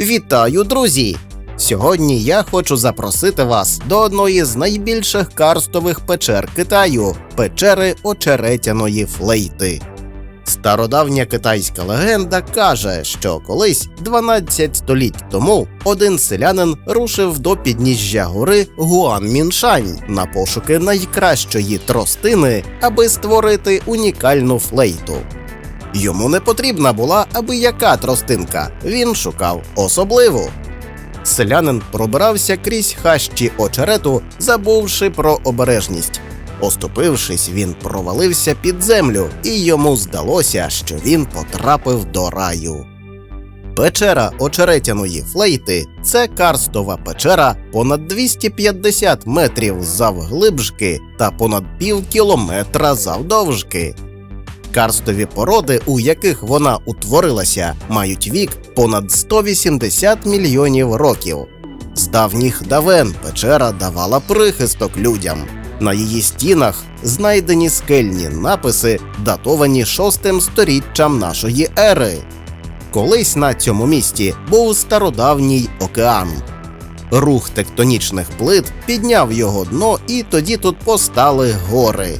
Вітаю, друзі! Сьогодні я хочу запросити вас до одної з найбільших карстових печер Китаю печери очеретяної флейти. Стародавня китайська легенда каже, що колись 12 століть тому один селянин рушив до підніжжя гори Гуанміншань на пошуки найкращої тростини, аби створити унікальну флейту. Йому не потрібна була аби яка тростинка, він шукав особливу. Селянин пробирався крізь хащі очерету, забувши про обережність. Оступившись, він провалився під землю, і йому здалося, що він потрапив до раю. Печера очеретяної флейти це карстова печера понад 250 метрів завглибшки та понад пів кілометра завдовжки. Карстові породи, у яких вона утворилася, мають вік понад 180 мільйонів років. З давніх давен печера давала прихисток людям. На її стінах знайдені скельні написи, датовані шостим сторіччям нашої ери. Колись на цьому місці був стародавній океан. Рух тектонічних плит підняв його дно, і тоді тут постали гори.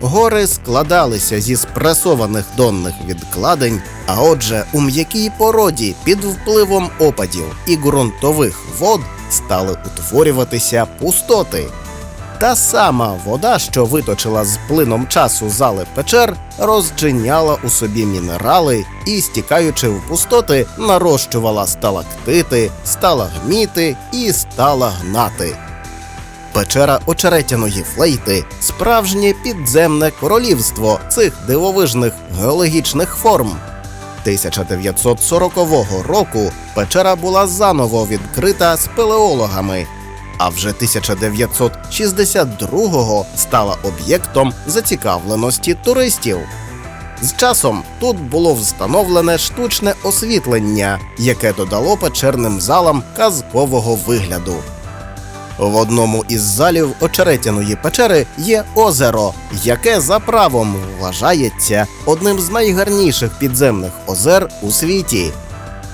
Гори складалися зі спресованих донних відкладень, а отже, у м'якій породі під впливом опадів і ґрунтових вод стали утворюватися пустоти. Та сама вода, що виточила з плином часу зали печер, розчиняла у собі мінерали і, стікаючи в пустоти, нарощувала сталактити, сталагміти і стала гнати. Печера очеретяної флейти справжнє підземне королівство цих дивовижних геологічних форм. 1940 року печера була заново відкрита спелеологами, а вже 1962-го стала об'єктом зацікавленості туристів. З часом тут було встановлене штучне освітлення, яке додало печерним залам казкового вигляду. В одному із залів очеретяної печери є озеро, яке за правом вважається одним з найгарніших підземних озер у світі.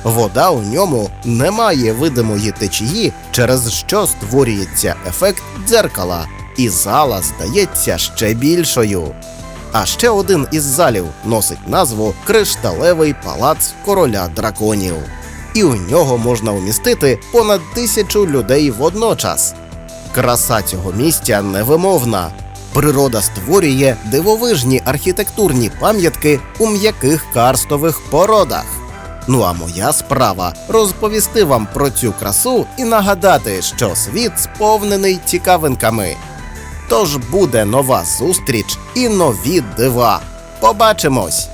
Вода у ньому не має видимої течії, через що створюється ефект дзеркала, і зала здається ще більшою. А ще один із залів носить назву Кришталевий палац короля драконів і у нього можна вмістити понад тисячу людей водночас. Краса цього місця невимовна. Природа створює дивовижні архітектурні пам'ятки у м'яких карстових породах. Ну а моя справа розповісти вам про цю красу і нагадати, що світ сповнений цікавинками. Тож буде нова зустріч і нові дива. Побачимось!